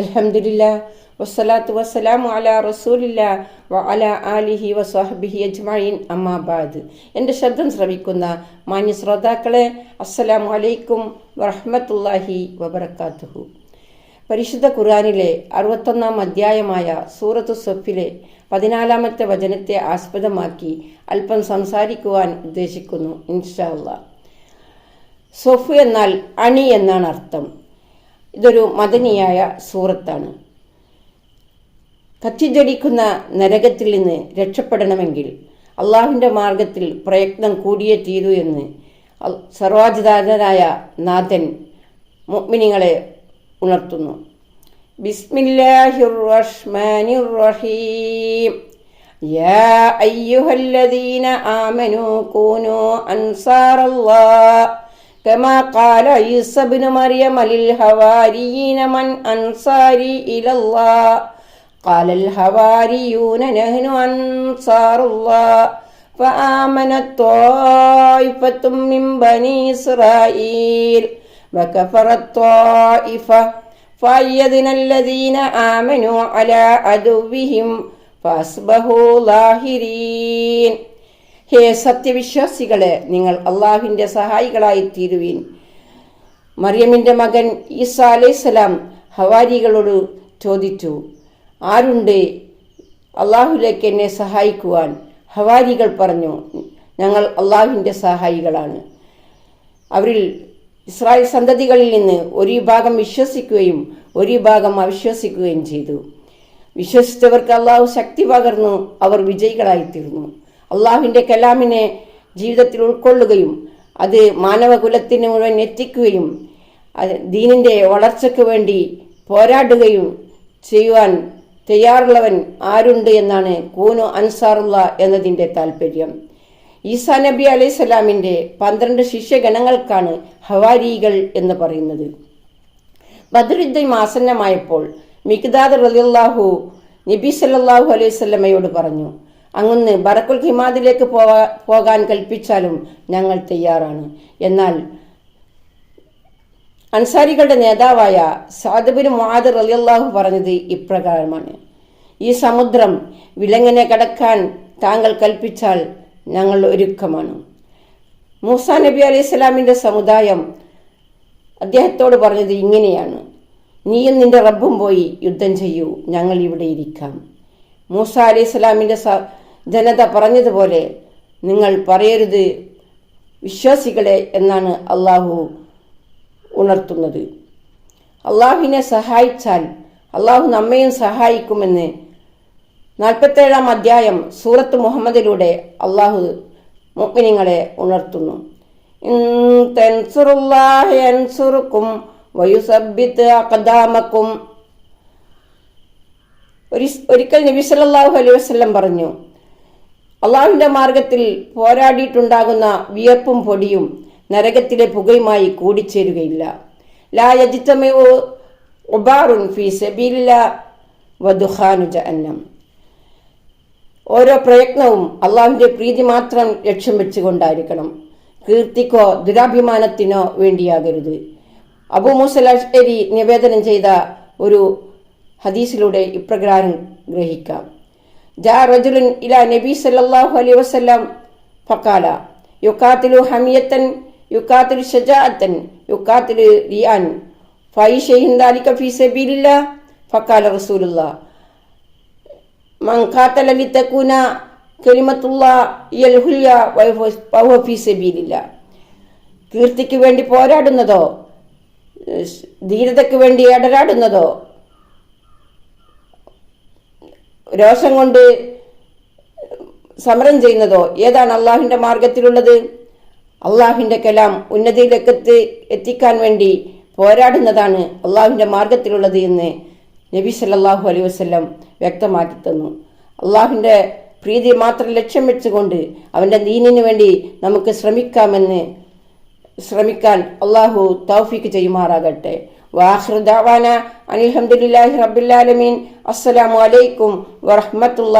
അൽഹംദുലില്ല വസ്സലാത്തു വസ്സലാമു അലാ റസൂലില്ല വ ആലിഹി വസ്വഹബിഹി അജ്മഈൻ. അമ്മാബാദ് എന്റെ ശബ്ദം ശ്രവിക്കുന്ന മാന്യ ശ്രോതാക്കളെ അസ്സലാമു അലൈക്കും വറഹ്മത്തുള്ളാഹി വബറകാതുഹു. പരിശുദ്ധ ഖുർആനിലെ അറുപത്തൊന്നാം അധ്യായമായ സൂറത്തു സൊഫിലെ പതിനാലാമത്തെ വചനത്തെ ആസ്പദമാക്കി അല്പം സംസാരിക്കുവാൻ ഉദ്ദേശിക്കുന്നു. ഇൻഷാ സൊഫ് സൊഫു എന്നാൽ അണി എന്നാണ് അർത്ഥം. ഇതൊരു മദനിയായ സൂറത്താണ് കത്തിജ്വലിക്കുന്ന നരകത്തിൽ നിന്ന് രക്ഷപ്പെടണമെങ്കിൽ അള്ളാഹുവിൻ്റെ മാർഗത്തിൽ പ്രയത്നം കൂടിയേ തീരൂ എന്ന് അൽ- സർവാധിതാരനായ നാഥൻ മുഅ്മിനീങ്ങളെ ഉണർത്തുന്നു ബിസ്മില്ലാഹിർ റഹ്മാനിർ റഹീം يا أيها الذين آمنوا كونوا أنصار الله كما قال عيسى ابن مريم للحواريين من أنصاري إلى الله. قال الحواريون نحن أنصار الله. فآمنت طائفة من بني إسرائيل. وكفرت طائفة. فأيدنا الذين آمنوا على عدوهم. فأصبحوا ظاهرين. ഹേ സത്യവിശ്വാസികളെ നിങ്ങൾ അള്ളാഹുവിന്റെ സഹായികളായി തീരുവീൻ മറിയമിന്റെ മകൻ ഈസാ അലൈസലാം ഹവാരികളോട് ചോദിച്ചു ആരുണ്ട് അള്ളാഹുലേക്ക് എന്നെ സഹായിക്കുവാൻ? ഹവാരികൾ പറഞ്ഞു ഞങ്ങൾ അള്ളാഹുവിന്റെ സഹായികളാണ്. അവരിൽ ഇസ്രായേൽ സന്തതികളിൽ നിന്ന് ഒരു വിഭാഗം വിശ്വസിക്കുകയും ഒരു വിഭാഗം അവിശ്വസിക്കുകയും ചെയ്തു. വിശ്വസിച്ചവർക്ക് അള്ളാഹു ശക്തി പകർന്നു അവർ വിജയികളായിത്തീർന്നു. അള്ളാഹുവിന്റെ കലാമിനെ ജീവിതത്തിൽ ഉൾക്കൊള്ളുകയും അത് മാനവകുലത്തിന് മുഴുവൻ എത്തിക്കുകയും ദീനിന്റെ വളർച്ചയ്ക്ക് വേണ്ടി പോരാടുകയും ചെയ്യുവാൻ തയ്യാറുള്ളവൻ ആരുണ്ട് എന്നാണ് കൂനു അൻസാറുള്ള എന്നതിന്റെ താല്പര്യം ഈസാ നബി അലൈഹി സ്വലാമിന്റെ പന്ത്രണ്ട് ശിഷ്യഗണങ്ങൾക്കാണ് ഹവാരികൾ എന്ന് പറയുന്നത്. ബദറുദ്ദീൻ ആസന്നമായപ്പോൾ മിക്ദാദ് റലിയല്ലാഹു നബി സല്ലാഹു അലൈഹി സ്വലമയോട് പറഞ്ഞു അങ്ങുന്ന് ബറക്കുൽ ഹിമാദിലേക്ക് പോവാ പോകാൻ കൽപ്പിച്ചാലും ഞങ്ങൾ തയ്യാറാണ്. എന്നാൽ അൻസാരികളുടെ നേതാവായ സാദബിൻ മുആദ് റലിയല്ലാഹു പറഞ്ഞത് ഇപ്രകാരമാണ്. ഈ സമുദ്രം വിലങ്ങനെ കടക്കാൻ താങ്കൾ കൽപ്പിച്ചാൽ ഞങ്ങൾ ഒരുക്കമാണ്. മൂസ നബി അലൈഹി സ്വലാമിന്റെ സമുദായം അദ്ദേഹത്തോട് പറഞ്ഞത് ഇങ്ങനെയാണ്. നീയും നിന്റെ റബ്ബും പോയി യുദ്ധം ചെയ്യൂ ഞങ്ങൾ ഇവിടെ ഇരിക്കാം. മൂസ അലൈഹി സ്വലാമിന്റെ ജനത പറഞ്ഞതുപോലെ നിങ്ങൾ പറയരുത്. വിശ്വാസികളെ എന്നാണ് അള്ളാഹു ഉണർത്തുന്നത്. അള്ളാഹുവിനെ സഹായിച്ചാൽ അള്ളാഹു നമ്മയും സഹായിക്കുമെന്ന് നാൽപ്പത്തേഴാം അധ്യായം സൂറത്ത് മുഹമ്മദിലൂടെ അള്ളാഹു മുഅ്മിനീങ്ങളെ ഉണർത്തുന്നു. ഒരിക്കൽ നബി സല്ലല്ലാഹു അലൈഹി പറഞ്ഞു അള്ളാഹുവിന്റെ മാർഗത്തിൽ പോരാടിയിട്ടുണ്ടാകുന്ന വിയർപ്പും പൊടിയും നരകത്തിലെ പുകയുമായി കൂടിച്ചേരുകയില്ല. ലാ ഒബാറുൻ ഫി സബീലില്ല വദുഖാനു ജഹന്നം. ഓരോ പ്രയത്നവും അള്ളാഹുവിന്റെ പ്രീതി മാത്രം ലക്ഷ്യം വെച്ചുകൊണ്ടായിരിക്കണം. കീർത്തിക്കോ ദുരാഭിമാനത്തിനോ വേണ്ടിയാകരുത്. അബു മുസലി നിവേദനം ചെയ്ത ഒരു ഹദീസിലൂടെ ഇപ്രകാരം ഗ്രഹിക്കാം. ജാ റജുലുൻ നബി സല്ലല്ലാഹു അലൈഹി വസല്ലം ഫക്കാല യുക്കാത്തിലു ഹമിയത്തൻ യുക്കാത്തിലു ഷജാഅത്തൻ യുക്കാത്തിലു റിയാൻ ഫൈ ഷെയ്ഹിൻ ദാലിക ഫീ സബീലില്ലാ ഫക്കാല റസൂലുള്ളാ മൻ ഖാത്തല ലിതകൂന കലിമത്തുല്ലാ യൽ ഹുല്യ വഹുവ ഫീ സബീലില്ല കീർത്തിക്ക് വേണ്ടി പോരാടുന്നതോ ധീരതയ്ക്ക് വേണ്ടി അടരാടുന്നതോ രോഷം കൊണ്ട് സമരം ചെയ്യുന്നതോ ഏതാണ് അള്ളാഹിന്റെ മാർഗത്തിലുള്ളത്? അള്ളാഹിന്റെ കലാം ഉന്നതിയിലേക്കെത്തി എത്തിക്കാൻ വേണ്ടി പോരാടുന്നതാണ് അള്ളാഹുവിന്റെ മാർഗത്തിലുള്ളത് എന്ന് നബി സല്ലാഹു അലൈഹി വസ്ലം വ്യക്തമാക്കി തന്നു. അള്ളാഹുവിന്റെ പ്രീതി മാത്രം ലക്ഷ്യം വെച്ചുകൊണ്ട് അവന്റെ ദീനിനു വേണ്ടി നമുക്ക് ശ്രമിക്കാമെന്ന് ശ്രമിക്കാൻ അള്ളാഹു തൗഫീക്ക് ചെയ്യുമാറാകട്ടെ. വാഹൃ ദാവാന അനിൽഹമുല്ലാഹി റബ്ബില്ലാലമീൻ അസ്സലാമു അലൈക്കും വറഹ്മത്തുള്ളാഹി